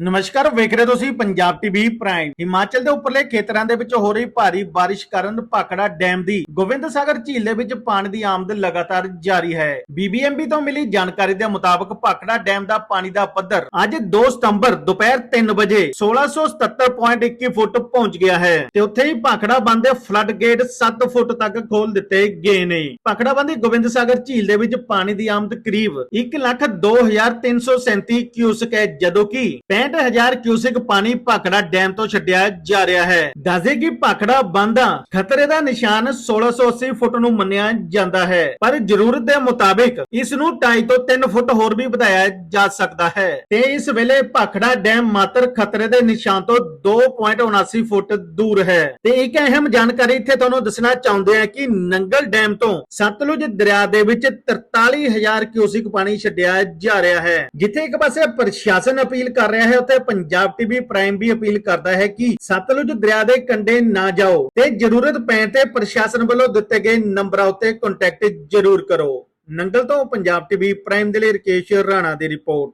ਨਮਸਕਾਰ ਵੇਖ ਰਹੇ ਹੋ ਤੁਸੀਂ ਪੰਜਾਬ ਟੀਵੀ ਪ੍ਰਾਈਮ ਹਿਮਾਚਲ ਦੇ ਉੱਪਰਲੇ ਖੇਤਰਾਂ ਦੇ ਵਿੱਚ ਹੋ ਰਹੀ ਭਾਰੀ ਬਾਰਿਸ਼ ਕਾਰਨ ਭਾਖੜਾ ਡੈਮ ਦੀ ਗੋਬਿੰਦ ਸਾਗਰ ਝੀਲ ਦੇ ਵਿੱਚ ਪਾਣੀ ਦੀ ਆਮਦ ਲਗਾਤਾਰ ਜਾਰੀ ਹੈ। ਬੀਬੀਐਮਬੀ ਤੋਂ ਮਿਲੀ ਜਾਣਕਾਰੀ ਦੇ ਮੁਤਾਬਕ ਭਾਖੜਾ ਡੈਮ ਦਾ ਪਾਣੀ ਦਾ ਪੱਧਰ ਅੱਜ 2 ਸਤੰਬਰ ਦੁਪਹਿਰ 3 ਵਜੇ 1677.21 ਫੁੱਟ ਪਹੁੰਚ ਗਿਆ ਹੈ ਤੇ ਉੱਥੇ ਹੀ ਭਾਖੜਾ ਬੰਦ ਦੇ ਫਲੱਡ ਗੇਟ 7 ਫੁੱਟ ਤੱਕ ਖੋਲ ਦਿੱਤੇ ਗਏ ਨੇ। ਭਾਖੜਾ ਬੰਦ ਦੀ ਗੋਬਿੰਦ ਸਾਗਰ ਝੀਲ ਦੇ ਵਿੱਚ ਪਾਣੀ ਦੀ ਆਮਦ ਕਰੀਬ 1,02,337 ਕਿਊਸਕ ਹੈ ਜਦੋਂ ਕਿ 65000 ਕਿਊਸਿਕ ਪਾਣੀ ਭਾਖੜਾ ਡੈਮ ਤੋਂ ਛੱਡਿਆ ਜਾ ਰਿਹਾ ਹੈ। ਦੱਸਦੇ ਕਿ ਭਾਖੜਾ ਬੰਦਾ ਖਤਰੇ ਦਾ ਨਿਸ਼ਾਨ 1680 ਫੁੱਟ ਨੂੰ ਮੰਨਿਆ ਜਾਂਦਾ ਹੈ। ਪਰ ਜ਼ਰੂਰਤ ਦੇ ਮੁਤਾਬਿਕ ਇਸ ਨੂੰ 2.5 ਤੋਂ 3 ਫੁੱਟ ਹੋਰ ਵੀ ਵਧਾਇਆ ਜਾ ਸਕਦਾ ਹੈ। ਤੇ ਇਸ ਵੇਲੇ ਭਾਖੜਾ ਡੈਮ ਮਾਤਰ ਖਤਰੇ ਦੇ ਨਿਸ਼ਾਨ ਤੋਂ 2.79 ਫੁੱਟ ਦੂਰ ਹੈ। ਤੇ ਇੱਕ ਅਹਿਮ ਜਾਣਕਾਰੀ ਇੱਥੇ ਤੁਹਾਨੂੰ ਦੱਸਣਾ ਚਾਹੁੰਦੇ ਹਾਂ ਕਿ ਨੰਗਲ ਡੈਮ ਤੋਂ ਸਤਲੁਜ ਦਰਿਆ ਦੇ ਵਿੱਚ 43000 ਕਿਊਸਿਕ ਪਾਣੀ ਛੱਡਿਆ ਜਾ ਰਿਹਾ ਹੈ, ਜਿੱਥੇ ਇੱਕ ਪਾਸੇ ਪ੍ਰਸ਼ਾਸਨ ਅਪੀਲ ਕਰ ਰਿਹਾ ਹੈ ਹੈ ਉੱਥੇ ਪੰਜਾਬ ਟੀਵੀ ਪ੍ਰਾਈਮ ਵੀ ਅਪੀਲ ਕਰਦਾ ਹੈ ਕਿ ਸਤਲੁਜ ਦਰਿਆ ਦੇ ਕੰਢੇ ਨਾ ਜਾਓ ਤੇ ਜ਼ਰੂਰਤ ਪੈਣ ਤੇ ਪ੍ਰਸ਼ਾਸਨ ਵੱਲੋਂ ਦਿੱਤੇ ਗਏ ਨੰਬਰਾਂ ਉੱਤੇ ਕੰਟੈਕਟ ਜ਼ਰੂਰ ਕਰੋ। ਨੰਗਲ ਤੋਂ ਪੰਜਾਬ ਟੀਵੀ ਪ੍ਰਾਈਮ ਦੇ ਲਈ ਰਕੇਸ਼ ਰਾਣਾ ਦੀ ਰਿਪੋਰਟ।